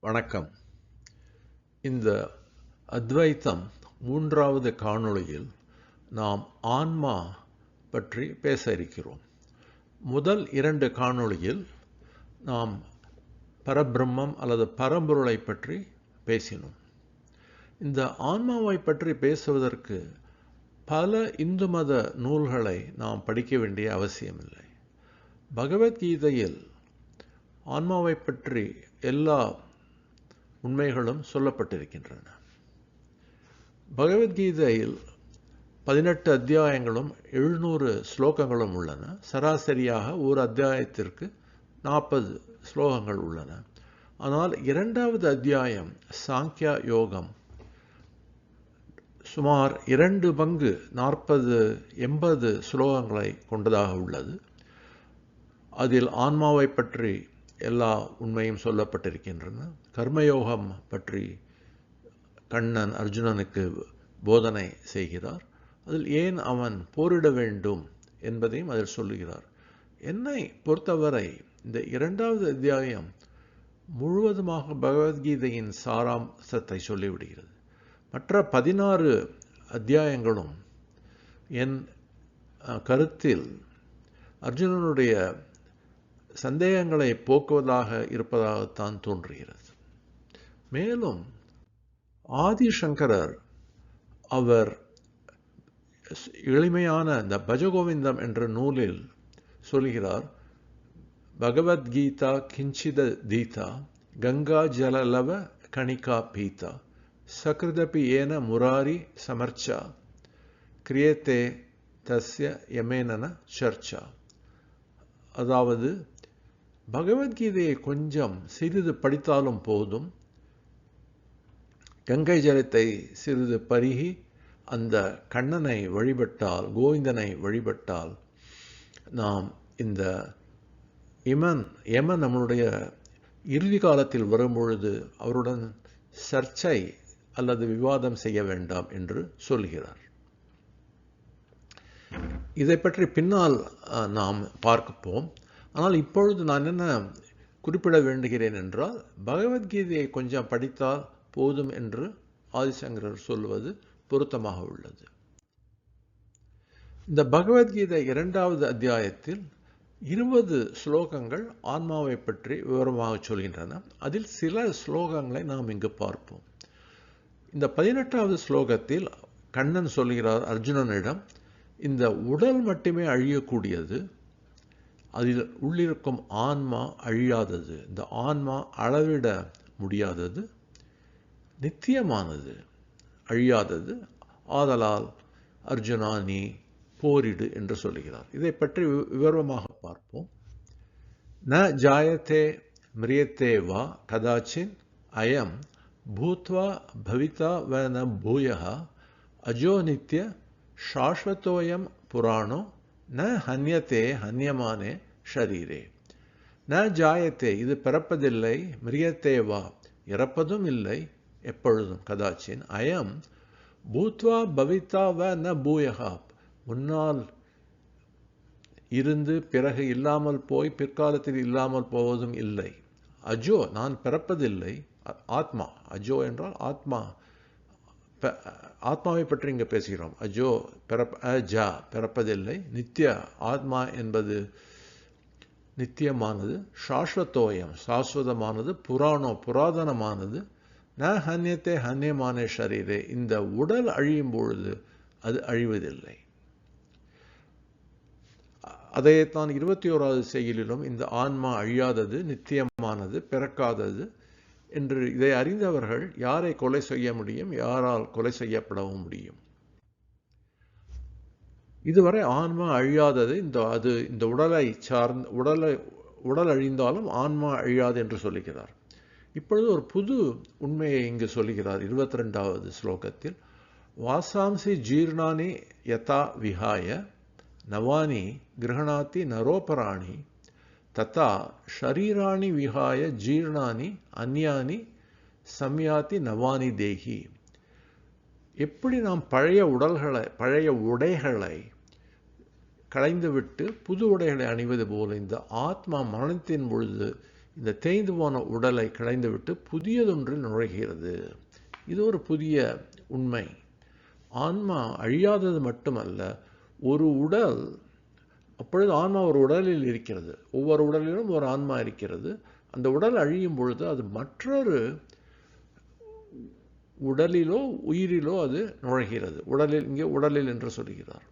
வணக்கம். இந்த அத்வைத்தம் மூன்றாவது காணொளியில் நாம் ஆன்மா பற்றி பேச இருக்கிறோம். முதல் இரண்டு காணொளியில் நாம் பரபிரம்மம் அல்லது பரம்பொருளை பற்றி பேசினோம். இந்த ஆன்மாவை பற்றி பேசுவதற்கு பல இந்து மத நூல்களை நாம் படிக்க வேண்டிய அவசியமில்லை. பகவத்கீதையில் ஆன்மாவை பற்றி எல்லா உண்மைகளும் சொல்லப்பட்டிருக்கின்றன. பகவத்கீதையில் பதினெட்டு அத்தியாயங்களும் எழுநூறு ஸ்லோகங்களும் உள்ளன. சராசரியாக ஒரு அத்தியாயத்திற்கு நாற்பது ஸ்லோகங்கள் உள்ளன. ஆனால் இரண்டாவது அத்தியாயம் சாங்கியா யோகம் சுமார் இரண்டு பங்கு நாற்பது எண்பது ஸ்லோகங்களை கொண்டதாக உள்ளது. அதில் ஆன்மாவை பற்றி எல்லா உண்மையும் சொல்லப்பட்டிருக்கின்றன. கர்மயோகம் பற்றி கண்ணன் அர்ஜுனனுக்கு போதனை செய்கிறார். அதில் ஏன் அவன் போரிட வேண்டும் என்பதையும் அதில் சொல்லுகிறார். என்னை பொறுத்தவரை இந்த இரண்டாவது அத்தியாயம் முழுவதுமாக பகவத்கீதையின் சாராம்சத்தை சொல்லிவிடுகிறது. மற்ற பதினாறு அத்தியாயங்களும் என் கருத்தில் அர்ஜுனனுடைய சந்தேகங்களை போக்குவதாக இருப்பதாகத்தான் தோன்றுகிறது. மேலும் ஆதிசங்கரர் அவர் எளிமையான இந்த பஜகோவிந்தம் என்ற நூலில் சொல்கிறார் பகவத்கீதா கிஞ்சித தீதா கங்கா ஜலலவ கணிகா பீதா சகிருதபி ஏன முராரி சமர்ச்சா கிரியத்தே தஸ்ய யமேனன சர்ச்சா. அதாவது பகவத்கீதையை கொஞ்சம் சிறிது படித்தாலும் போதும். கங்கை ஜலத்தை சிறிது பருகி அந்த கண்ணனை வழிபட்டால் கோவிந்தனை வழிபட்டால் நாம் இந்த இமன் யமன் நம்மளுடைய இறுதி காலத்தில் வரும்பொழுது அவருடன் சர்ச்சை அல்லது விவாதம் செய்ய வேண்டாம் என்று சொல்கிறார். இதை பற்றி பின்னால் நாம் பார்க்கப்போம். ஆனால் இப்பொழுது நான் என்ன குறிப்பிட வேண்டுகிறேன் என்றால் பகவத்கீதையை கொஞ்சம் படித்தால் போதும் என்று ஆதிசங்கரர் சொல்வது பொருத்தமாக உள்ளது. இந்த பகவத்கீதை இரண்டாவது அத்தியாயத்தில் இருபது ஸ்லோகங்கள் ஆன்மாவை பற்றி விவரமாக சொல்கின்றன. அதில் சில ஸ்லோகங்களை நாம் இங்கு பார்ப்போம். இந்த பதினெட்டாவது ஸ்லோகத்தில் கண்ணன் சொல்கிறார் அர்ஜுனனிடம் இந்த உடல் மட்டுமே அழியக்கூடியது அதில் உள்ளிருக்கும் ஆன்மா அழியாதது. இந்த ஆன்மா அளவிட முடியாதது நித்தியமானது அழியாதது. ஆதலால் அர்ஜுனா நீ போரிடு என்று சொல்லுகிறார். இதை பற்றி விவரமாக பார்ப்போம். ந ஜாயத்தே மிரியத்தே வா கதாச்சின் அயம் பூத்வா பவிதா வ ந பூய அஜோ நித்ய சாஸ்வத்தோயம் புராணோ ந ஹன்யத்தே ஹன்யமானே ஷரீரே. ந ஜாயத்தே இது பிறப்பதில்லை மிரியத்தே வா. இறப்பதும் இல்லை எப்பொழுதும். கதாச்சின் அயம். பூத்வா பவித்தா வ ந பூயகா முன்னால் இருந்து பிறகு இல்லாமல் போய் பிற்காலத்தில் இல்லாமல் போவதும் இல்லை. அஜோ நான் பிறப்பதில்லை ஆத்மா. அஜோ என்றால் ஆத்மா. ஆத்மாவை பற்றி இங்கே பேசுகிறோம். அஜோ பிறப்ப அஜா பிறப்பதில்லை. நித்திய ஆத்மா என்பது நித்தியமானது. சாஸ்வத்தோயம் சாஸ்வதமானது. புராணோ புராதனமானது. ந ஹன்யத்தை ஹன்யமான ஷரீரே. இந்த உடல் அழியும் பொழுது அது அழிவதில்லை. அதைத்தான் இருபத்தி ஓராவது செயலிலும் இந்த ஆன்மா அழியாதது நித்தியமானது பிறக்காதது. என்று இதை அறிந்தவர்கள் யாரை கொலை செய்ய முடியும் யாரால் கொலை செய்யப்படவும் முடியும்? இதுவரை ஆன்மா அழியாதது இந்த அது இந்த உடலை சார்ந்த உடலை உடல் அழிந்தாலும் ஆன்மா அழியாது என்று சொல்லுகிறார். இப்பொழுது ஒரு புது உண்மையை இங்கு சொல்லுகிறார் இருபத்தி ரெண்டாவது ஸ்லோகத்தில். வாசாம்சி ஜீர்ணானி யதா விஹாய நவானி கிரகணாத்தி நரோபராணி तथा ஷரீராணி विहाय जीर्णानि अन्यानि சம்யாதி நவானி தேகி எப்படி நாம் பழைய உடல்களை பழைய உடைகளை களைந்துவிட்டு புது உடைகளை அணிவது போல இந்த ஆத்மா மரணத்தின் பொழுது இந்த தேய்ந்து போன உடலை களைந்துவிட்டு புதியதொன்றில் நுழைகிறது. இது ஒரு புதிய உண்மை. ஆன்மா அழியாதது மட்டுமல்ல ஒரு உடல் அப்பொழுது ஆன்மா ஒரு உடலில் இருக்கிறது. ஒவ்வொரு உடலிலும் ஒரு ஆன்மா இருக்கிறது. அந்த உடல் அழியும் பொழுது அது மற்றொரு உடலிலோ உயிரிலோ அது நுழைகிறது. உடலில் இங்கே உடலில் என்று சொல்கிறார்.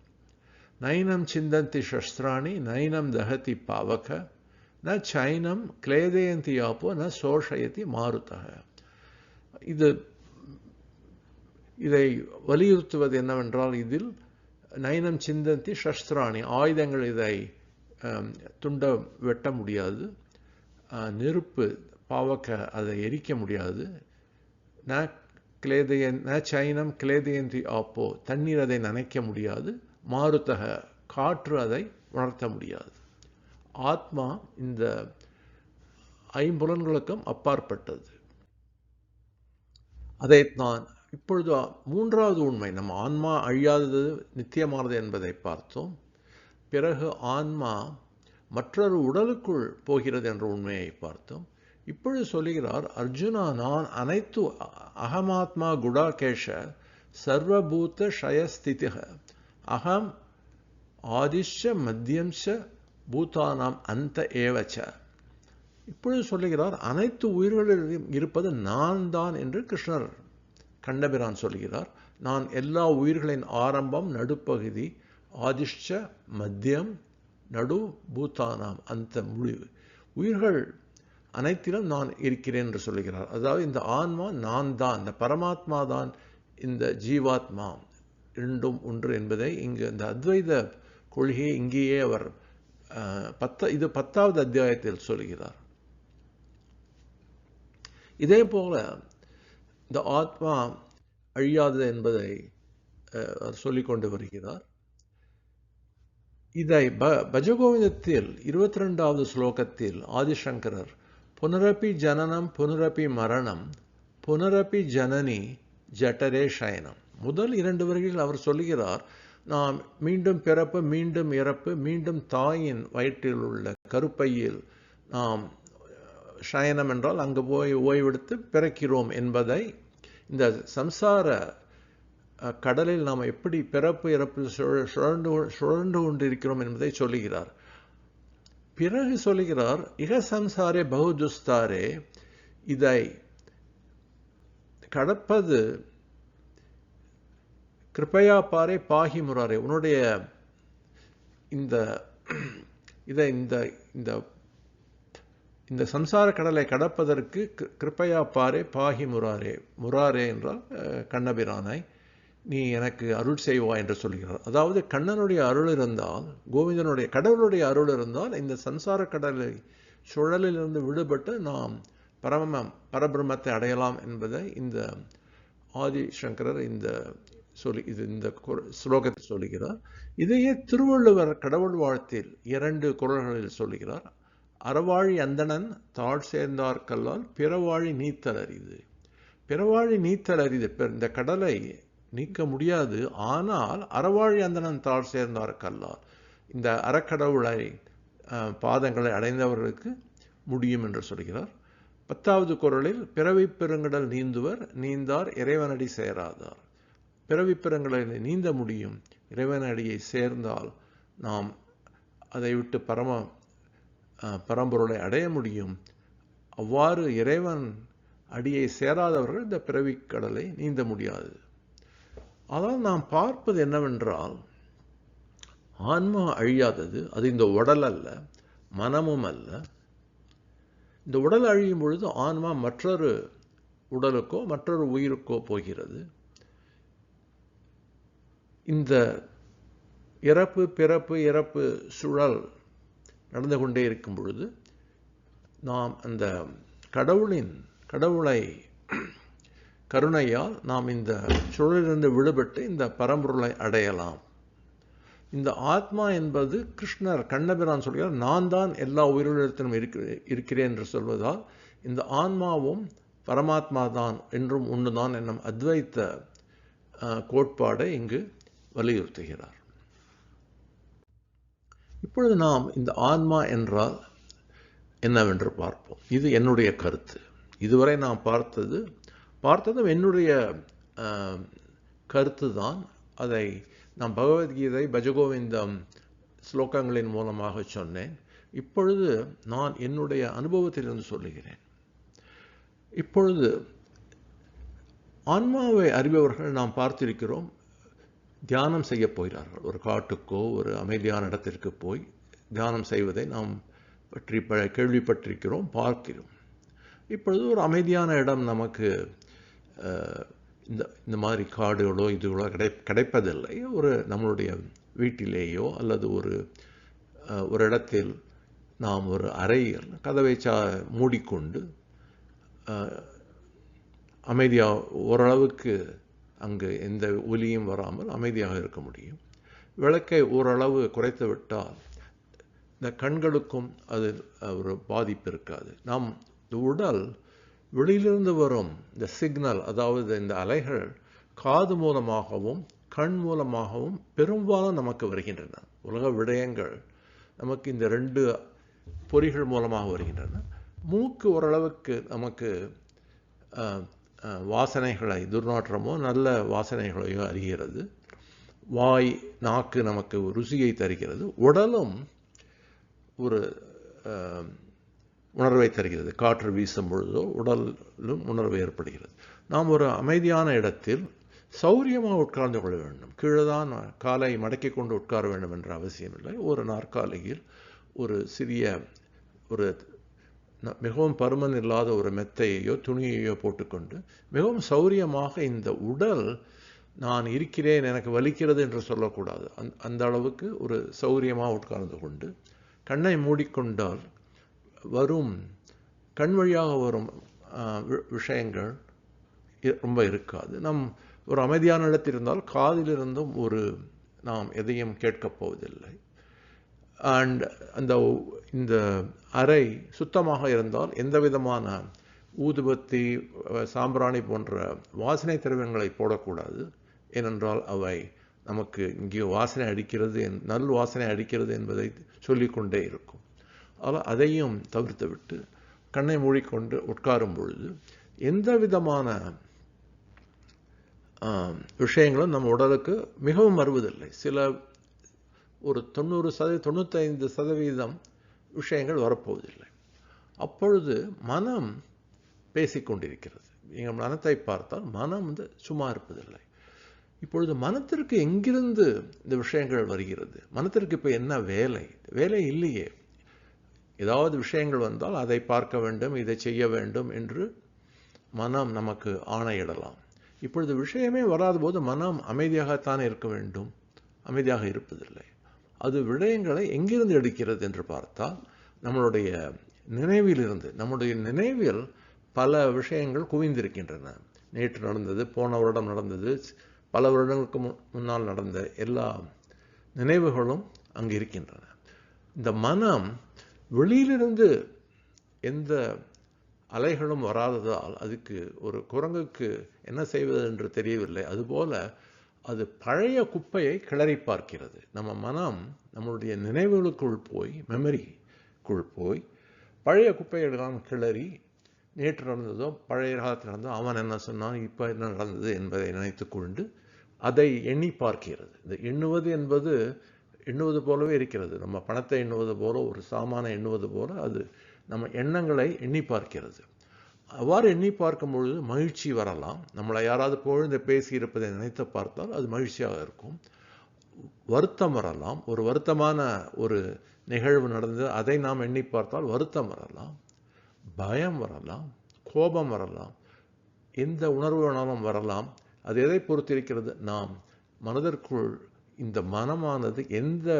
நைனம் சிந்தந்தி சஸ்திராணி நைனம் தகதி பாவக ந சைனம் கிளேதயந்தி ஆப்போ ந சோஷயதி மாறுத்தக இது இதை வலியுறுத்துவது என்னவென்றால் இதில் நயனம் சிந்தந்தி சஸ்திராணி ஆயுதங்கள் இதை துண்ட வெட்ட முடியாது. நெருப்பு பாவக்க அதை எரிக்க முடியாது. ந கிளேதையன் ந சைனம் கிளேதையந்தி ஆப்போ தண்ணீர் அதை நனைக்க முடியாது. மாறுத்தக காற்று அதை உணர்த்த முடியாது. ஆத்மா இந்த ஐம்புலன்களுக்கும் அப்பாற்பட்டது. அதை நான் இப்பொழுது மூன்றாவது உண்மை. நம் ஆன்மா அழியாதது நித்தியமானது என்பதை பார்த்தோம். பிறகு ஆன்மா மற்றொரு உடலுக்குள் போகிறது என்ற உண்மையை பார்த்தோம். இப்பொழுது சொல்லுகிறார் அர்ஜுனா நான் அனைத்து அகமாத்மா குடாகேஷ சர்வபூத்த ஷயஸ்திதிக அகம் ஆதிஷ மத்தியம்ச பூதானாம் அந்த ஏவச்ச. இப்பொழுது சொல்லுகிறார் அனைத்து உயிர்களிலும் இருப்பது நான் தான் என்று கிருஷ்ணர் கண்டபிரான் சொல்கிறார் நான் எல்லா உயிர்களின் ஆரம்பம் நடுப்பகுதி ஆதிஷ்ட மத்தியம் நடு பூத்தானாம் அந்த முடிவு உயிர்கள் அனைத்திலும் நான் இருக்கிறேன் என்று சொல்லுகிறார். அதாவது இந்த ஆன்மா நான் தான் இந்த பரமாத்மா தான் இந்த ஜீவாத்மா இரண்டும் ஒன்று என்பதை இங்கு இந்த அத்வைத கொள்கையை இங்கேயே அவர் பத்த இது பத்தாவது அத்தியாயத்தில் சொல்கிறார் இதே போல இந்த ஆத்மா அழியாதது என்பதை சொல்லிக்கொண்டு வருகிறார். இதை ப பஜகோவிந்தத்தில் இருபத்தி ரெண்டாவது ஸ்லோகத்தில் ஆதிசங்கரர் புனரப்பி ஜனனம் புனரப்பி மரணம் புனரப்பி ஜனனி ஜட்டரே சயனம் முதல் இரண்டு வரிகளில் அவர் சொல்லுகிறார் நாம் மீண்டும் பிறப்பு மீண்டும் இறப்பு மீண்டும் தாயின் வயிற்றில் உள்ள கருப்பையில் நாம் சயனம் என்றால் அங்கு போய் ஓய்வெடுத்து பிறக்கிறோம் என்பதை இந்த சம்சார கடலில் நாம் எப்படி பிறப்பு இறப்பில் சுழண்டு சுழண்டு கொண்டிருக்கிறோம் என்பதை சொல்லுகிறார். பிறகு சொல்லுகிறார் இக சம்சாரே பகுதுஸ்தாரே இதை கடப்பது கிருப்பையா பாரே பாகி முராரே உன்னுடைய இந்த இதை இந்த இந்த இந்த சம்சார கடலை கடப்பதற்கு கிருப்பையா பாரே பாகி முராரே முராரே என்றால் கண்ணபிரானாய் நீ எனக்கு அருள் செய்வா என்று சொல்கிறார். அதாவது கண்ணனுடைய அருள் இருந்தால் கோவிந்தனுடைய கடவுளுடைய அருள் இருந்தால் இந்த சம்சார கடலை சுழலிலிருந்து விடுபட்டு நாம் பரம பரபிரமத்தை அடையலாம் என்பதை இந்த ஆதிசங்கரர் இந்த சொல்லி இது இந்த ஸ்லோகத்தை சொல்லுகிறார் இதையே திருவள்ளுவர் கடவுள் வாழ்த்தில் இரண்டு குரல்களில் சொல்லுகிறார் அறவாழி அந்தணன் தாழ் சேர்ந்தார் கல்லால் பிறவாழி நீத்தல் அரிது. பிறவாழி நீத்தல் அரிது. இந்த கடலை நீக்க முடியாது. ஆனால் அறவாழி அந்தணன் தாழ் சேர்ந்தார்கல்லால் இந்த அறக்கடவுளை பாதங்களை அடைந்தவர்களுக்கு முடியும் என்று சொல்கிறார். பத்தாவது குரலில் பிறவி பெருங்கடல் நீந்துவர் நீந்தார் இறைவனடி சேராதார். பிறவி பெருங்கடலில் நீந்த முடியும். இறைவனடியை சேர்ந்தால் நாம் அதை விட்டு பரம பரம்பொருளை அடைய முடியும். அவ்வாறு இறைவன் அடியை சேராதவர்கள் இந்த பிறவிக் கடலை நீந்த முடியாது. ஆனால் நாம் பார்ப்பது என்னவென்றால் ஆன்மா அழியாதது அது இந்த உடல் அல்ல மனமும் அல்ல. இந்த உடல் அழியும் பொழுது ஆன்மா மற்றொரு உடலுக்கோ மற்றொரு உயிருக்கோ போகிறது. இந்த இறப்பு பிறப்பு இறப்பு சுழல் நடந்து கொண்டே இருக்கும் பொழுது நாம் அந்த கடவுளின் கடவுளை கருணையால் நாம் இந்த சுழலிலிருந்து விடுபட்டு இந்த பரம்பொருளை அடையலாம். இந்த ஆத்மா என்பது கிருஷ்ணர் கண்ணபிரான் சொல்கிறார் நான் தான் எல்லா உயிரிழத்திலும் இருக்கிறேன் என்று சொல்வதால் இந்த ஆன்மாவும் பரமாத்மா தான் என்றும் ஒன்றுதான் என்னும் அத்வைத்த கோட்பாடை இங்கு வலியுறுத்துகிறார். இப்பொழுது நாம் இந்த ஆன்மா என்றால் என்னவென்று பார்ப்போம். இது என்னுடைய கருத்து. இதுவரை நான் பார்த்தது பார்த்ததும் என்னுடைய கருத்து தான் அதை நான் பகவத்கீதை பஜகோவிந்தம் ஸ்லோகங்களின் மூலமாக சொன்னேன். இப்பொழுது நான் என்னுடைய அனுபவத்திலிருந்து சொல்லுகிறேன். இப்பொழுது ஆன்மாவை அறிபவர்கள் நாம் பார்த்திருக்கிறோம். தியானம் செய்ய போகிறார்கள். ஒரு காட்டுக்கோ ஒரு அமைதியான இடத்திற்கு போய் தியானம் செய்வதை நாம் பற்றி ப கேள்விப்பட்டிருக்கிறோம் பார்க்கிறோம். இப்பொழுது ஒரு அமைதியான இடம் நமக்கு இந்த இந்த மாதிரி காடுகளோ இதுகளோ கிடை கிடைப்பதில்லை. ஒரு நம்மளுடைய வீட்டிலேயோ அல்லது ஒரு ஒரு இடத்தில் நாம் ஒரு அறையில் கதவை சா மூடிக்கொண்டு அமைதியாக ஓரளவுக்கு அங்கு எந்த ஒலியும் வராமல் அமைதியாக இருக்க முடியும். விளக்கை ஓரளவு குறைத்து விட்டால் இந்த கண்களுக்கும் அது ஒரு பாதிப்பு இருக்காது. நாம் உடல் வெளியிலிருந்து வரும் இந்த சிக்னல் அதாவது இந்த அலைகள் காது மூலமாகவும் கண் மூலமாகவும் பெரும்பாலும் நமக்கு வருகின்றன. உலக விடயங்கள் நமக்கு இந்த ரெண்டு பொறிகள் மூலமாக வருகின்றன. மூக்கு ஓரளவுக்கு நமக்கு வாசனைகளை துர்நாற்றமோ நல்ல வாசனைகளையோ அறிகிறது. வாய் நாக்கு நமக்கு ருசியை தருகிறது. உடலும் ஒரு உணர்வை தருகிறது. காற்று வீசும் பொழுதோ உடலும் உணர்வு ஏற்படுகிறது. நாம் ஒரு அமைதியான இடத்தில் சௌரியமாக உட்கார்ந்து கொள்ள வேண்டும். கீழே தான் காலை மடக்கி கொண்டு உட்கார வேண்டும் என்ற அவசியமில்லை. ஒரு நாற்காலியில் ஒரு சிறிய ஒரு மிகவும் பருமன் இல்லாத ஒரு மெத்தையையோ துணியையோ போட்டுக்கொண்டு மிகவும் சௌரியமாக இந்த உடல் நான் இருக்கிறேன் எனக்கு வலிக்கிறது என்று சொல்லக்கூடாது. அந் அந்த அளவுக்கு ஒரு சௌரியமாக உட்கார்ந்து கொண்டு கண்ணை மூடிக்கொண்டால் வரும் கண் வழியாக வரும் விஷயங்கள் ரொம்ப இருக்காது. நம் ஒரு அமைதியான இடத்தில் இருந்தால் காதிலிருந்தும் ஒரு நாம் எதையும் கேட்கப் போவதில்லை. அண்ட் அந்த இந்த அறை சுத்தமாக இருந்தால் எந்த விதமான ஊதுபத்தி சாம்பிராணி போன்ற வாசனை திரவியங்களை போடக்கூடாது. ஏனென்றால் அவை நமக்கு இங்கே வாசனை அடிக்கிறது நல் வாசனை அடிக்கிறது என்பதை சொல்லிக்கொண்டே இருக்கும். ஆனால் அதையும் தவிர்த்து விட்டு கண்ணை மூடிக்கொண்டு உட்காரும் பொழுது எந்த விதமான விஷயங்களும் நம்ம உடலுக்கு மிகவும் வருவதில்லை. சில ஒரு தொண்ணூறு சதவீதம் தொண்ணூத்தைந்து சதவீதம் விஷயங்கள் வரப்போவதில்லை. அப்பொழுது மனம் பேசிக்கொண்டிருக்கிறது. எங்கள் மனத்தை பார்த்தால் மனம் வந்து சும்மா இருப்பதில்லை. இப்பொழுது மனத்திற்கு எங்கிருந்து இந்த விஷயங்கள் வருகிறது? மனத்திற்கு இப்போ என்ன வேலை? வேலை இல்லையே. ஏதாவது விஷயங்கள் வந்தால் அதை பார்க்க வேண்டும் இதை செய்ய வேண்டும் என்று மனம் நமக்கு ஆணையிடலாம். இப்பொழுது விஷயமே வராத போது மனம் அமைதியாகத்தான் இருக்க வேண்டும்? அமைதியாக இருப்பதில்லை. அது விடயங்களை எங்கிருந்து எடுக்கிறது என்று பார்த்தால் நம்மளுடைய நினைவிலிருந்து நம்முடைய நினைவில் பல விஷயங்கள் குவிந்திருக்கின்றன. நேற்று நடந்தது போன வருடம் நடந்தது பல வருடங்களுக்கு முன்னால் நடந்த எல்லா நினைவுகளும் அங்கு இருக்கின்றன. இந்த மனம் வெளியிலிருந்து எந்த அலைகளும் வராததால் அதுக்கு ஒரு குரங்குக்கு என்ன செய்வது என்று தெரியவில்லை. அதுபோல அது பழைய குப்பையை கிளறி பார்க்கிறது. நம்ம மனம் நம்மளுடைய நினைவுகளுக்குள் போய் மெமரிக்குள் போய் பழைய குப்பைகளெல்லாம் கிளறி நேற்று நடந்ததோ பழைய காலத்தில் நடந்தோ அவன் என்ன சொன்னான் இப்போ என்ன நடந்தது என்பதை நினைத்து கொண்டு அதை எண்ணி பார்க்கிறது. இந்த எண்ணுவது என்பது எண்ணுவது போலவே இருக்கிறது. நம்ம பணத்தை எண்ணுவது போல ஒரு சாமானை எண்ணுவது போல அது நம்ம எண்ணங்களை எண்ணி பார்க்கிறது. அவ்வாறு எண்ணி பார்க்கும் பொழுது மகிழ்ச்சி வரலாம். நம்மளை யாராவது பொழுது பேசி இருப்பதை நினைத்து பார்த்தால் அது மகிழ்ச்சியாக இருக்கும். வருத்தம் வரலாம். ஒரு வருத்தமான ஒரு நிகழ்வு நடந்தது அதை நாம் எண்ணி பார்த்தால் வருத்தம் வரலாம். பயம் வரலாம். கோபம் வரலாம். எந்த உணர்வு வேணாலும் வரலாம். அது எதை பொறுத்திருக்கிறது? நாம் மனதிற்குள் இந்த மனமானது எந்த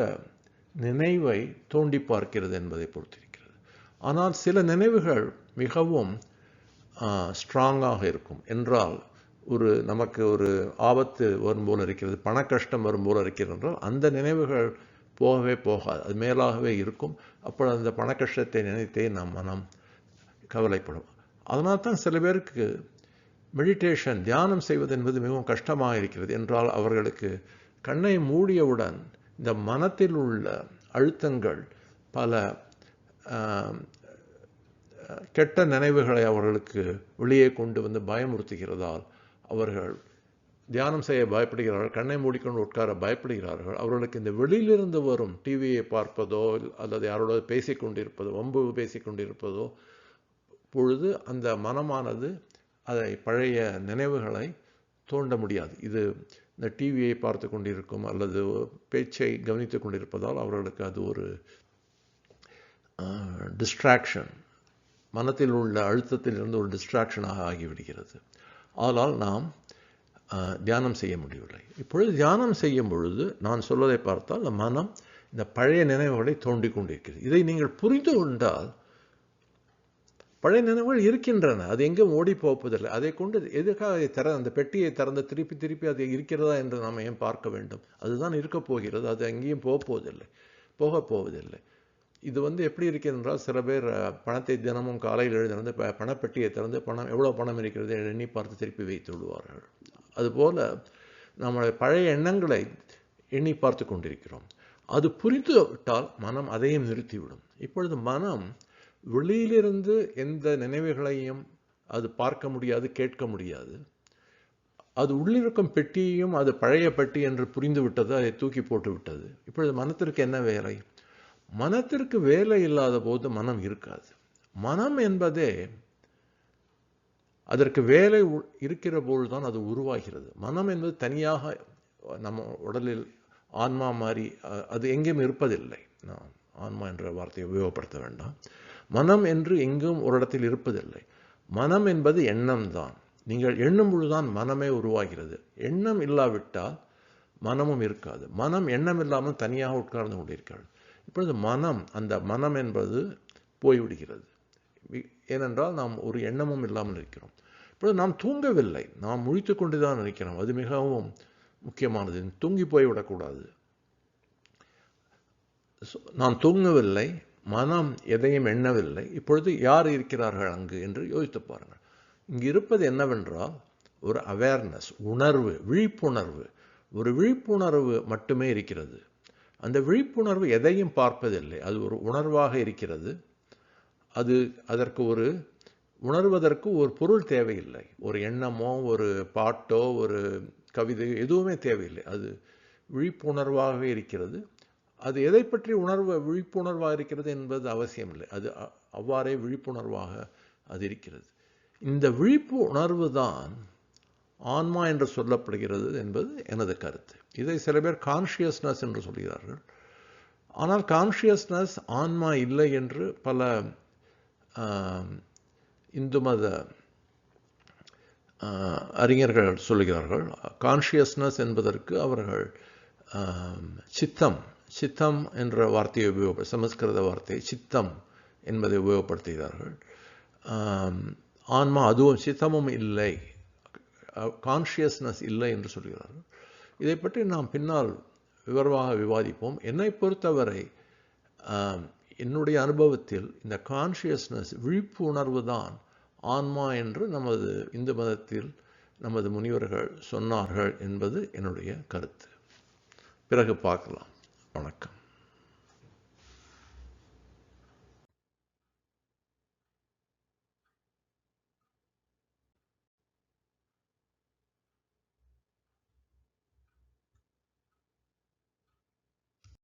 நினைவை தோண்டி பார்க்கிறது என்பதை பொறுத்திருக்கிறது. ஆனால் சில நினைவுகள் மிகவும் ஸ்ட்ராங்காக இருக்கும். என்றால் ஒரு நமக்கு ஒரு ஆபத்து வரும் போல இருக்கிறது பண கஷ்டம் வரும் போல இருக்கிறது என்றால் அந்த நினைவுகள் போகவே போகாது. அது மேலாகவே இருக்கும். அப்போ அந்த பண கஷ்டத்தை நினைத்தே நம் மனம் கவலைப்படும் அதனால் தான் சில பேருக்கு மெடிடேஷன் தியானம் செய்வது என்பது மிகவும் கஷ்டமாக இருக்கிறது. என்றால் அவர்களுக்கு கண்ணை மூடியவுடன் இந்த மனத்தில் உள்ள அழுத்தங்கள் பல கெட்ட நினைவுகளை அவர்களுக்கு வெளியே கொண்டு வந்து பயமுறுத்துகிறதால் அவர்கள் தியானம் செய்ய பயப்படுகிறார்கள் கண்ணை மூடிக்கொண்டு உட்கார பயப்படுகிறார்கள். அவர்களுக்கு இந்த வெளியிலிருந்து வரும் டிவியை பார்ப்பதோ அல்லது யாரோட பேசிக்கொண்டிருப்பதோ வம்பு பேசிக்கொண்டிருப்பதோ பொழுது அந்த மனமானது அதை பழைய நினைவுகளை தோண்ட முடியாது. இது இந்த டிவியை பார்த்து கொண்டிருக்கும் அல்லது பேச்சை கவனித்து கொண்டிருப்பதால் அவர்களுக்கு அது ஒரு டிஸ்ட்ராக்ஷன் மனத்தில் உள்ள அழுத்தத்திலிருந்து ஒரு டிஸ்ட்ராக்ஷனாக ஆகிவிடுகிறது. ஆனால் நாம் தியானம் செய்ய முடியவில்லை. இப்பொழுது தியானம் செய்யும் பொழுது நான் சொல்வதை பார்த்தால் மனம் இந்த பழைய நினைவுகளை தோண்டிக் கொண்டிருக்கிறது. இதை நீங்கள் புரிந்து கொண்டால் பழைய நினைவுகள் இருக்கின்றன. அது எங்கும் ஓடி போவதில்லை. அதை கொண்டு எதுக்காக அதை திற அந்த பெட்டியை திறந்து திருப்பி திருப்பி அது இருக்கிறதா என்று நாம் ஏன் பார்க்க வேண்டும்? அதுதான் இருக்கப் போகிறது. அது எங்கேயும் போக போவதில்லை. போக போவதில்லை. இது வந்து எப்படி இருக்கிறது என்றால் சில பேர் பணத்தை தினமும் காலையில் எழுந்திருந்து பணப்பெட்டியை திறந்து பணம் எவ்வளோ பணம் இருக்கிறது எண்ணி பார்த்து திருப்பி வைத்து விடுவார்கள். அதுபோல் நம்முடைய பழைய எண்ணங்களை எண்ணி பார்த்து கொண்டிருக்கிறோம். அது புரிந்து விட்டால் மனம் அதையும் நிறுத்திவிடும். இப்பொழுது மனம் வெளியிலிருந்து எந்த நினைவுகளையும் அது பார்க்க முடியாது கேட்க முடியாது. அது உள்ளிருக்கும் பெட்டியையும் அது பழைய பெட்டி என்று புரிந்து விட்டது அதை தூக்கி போட்டு விட்டது இப்பொழுது மனத்திற்கு என்ன வேலை? மனத்திற்கு வேலை இல்லாத போது மனம் இருக்காது. மனம் என்பதே அதற்கு வேலை இருக்கிற பொழுதுதான் அது உருவாகிறது. மனம் என்பது தனியாக நம்ம உடலில் ஆன்மா மாதிரி அது எங்கேயும் இருப்பதில்லை. நான் ஆன்மா என்ற வார்த்தையை உபயோகப்படுத்த வேண்டாம். மனம் என்று எங்கும் ஒரு இடத்தில் இருப்பதில்லை. மனம் என்பது எண்ணம் தான். நீங்கள் எண்ணும் பொழுதுதான் மனமே உருவாகிறது. எண்ணம் இல்லாவிட்டால் மனமும் இருக்காது. மனம் எண்ணம் இல்லாமல் தனியாக உட்கார்ந்து கொண்டிருக்கிறது. இப்பொழுது மனம் அந்த மனம் என்பது போய்விடுகிறது. ஏனென்றால் நாம் ஒரு எண்ணமும் இல்லாமல் இருக்கிறோம். இப்பொழுது நாம் தூங்கவில்லை. நாம் முழித்து கொண்டு தான் இருக்கிறோம். அது மிகவும் முக்கியமானது. தூங்கி போய்விடக்கூடாது. நாம் தூங்கவில்லை. மனம் எதையும் எண்ணவில்லை. இப்பொழுது யார் இருக்கிறார்கள் அங்கு என்று யோசித்து பாருங்கள். இங்கு இருப்பது என்னவென்றால் ஒரு அவேர்னஸ் உணர்வு விழிப்புணர்வு. ஒரு விழிப்புணர்வு மட்டுமே இருக்கிறது. அந்த விழிப்புணர்வு எதையும் பார்ப்பதில்லை. அது ஒரு உணர்வாக இருக்கிறது. அது அதற்கு ஒரு உணர்வதற்கு ஒரு பொருள் தேவையில்லை. ஒரு எண்ணமோ ஒரு பாட்டோ ஒரு கவிதை எதுவுமே தேவையில்லை. அது விழிப்புணர்வாக இருக்கிறது. அது எதை பற்றி உணர்வு விழிப்புணர்வாக இருக்கிறது என்பது அவசியம் இல்லை அது அவ்வாறே விழிப்புணர்வாக அது இருக்கிறது. இந்த விழிப்பு உணர்வு தான் ஆன்மா என்று சொல்லப்படுகிறது என்பது எனது கருத்து. இதை சில பேர் கான்ஷியஸ்னஸ் என்று சொல்கிறார்கள். ஆனால் கான்ஷியஸ்னஸ் ஆன்மா இல்லை என்று பல இந்து மத அறிஞர்கள் சொல்கிறார்கள். கான்ஷியஸ்னஸ் என்பதற்கு அவர்கள் சித்தம் சித்தம் என்ற வார்த்தையை உபயோக சமஸ்கிருத வார்த்தை சித்தம் என்பதை உபயோகப்படுத்துகிறார்கள். ஆன்மா அதுவும் சித்தமும் இல்லை கான்ஷியஸ்னஸ் இல்லை என்று சொல்கிறார்கள். இதை பற்றி நாம் பின்னால் விவரமாக விவாதிப்போம். என்னை பொறுத்தவரை என்னுடைய அனுபவத்தில் இந்த கான்ஷியஸ்னஸ் விழிப்புணர்வு தான் ஆன்மா என்று நமது இந்து மதத்தில் நமது முனிவர்கள் சொன்னார்கள் என்பது என்னுடைய கருத்து. பிறகு பார்க்கலாம். வணக்கம்.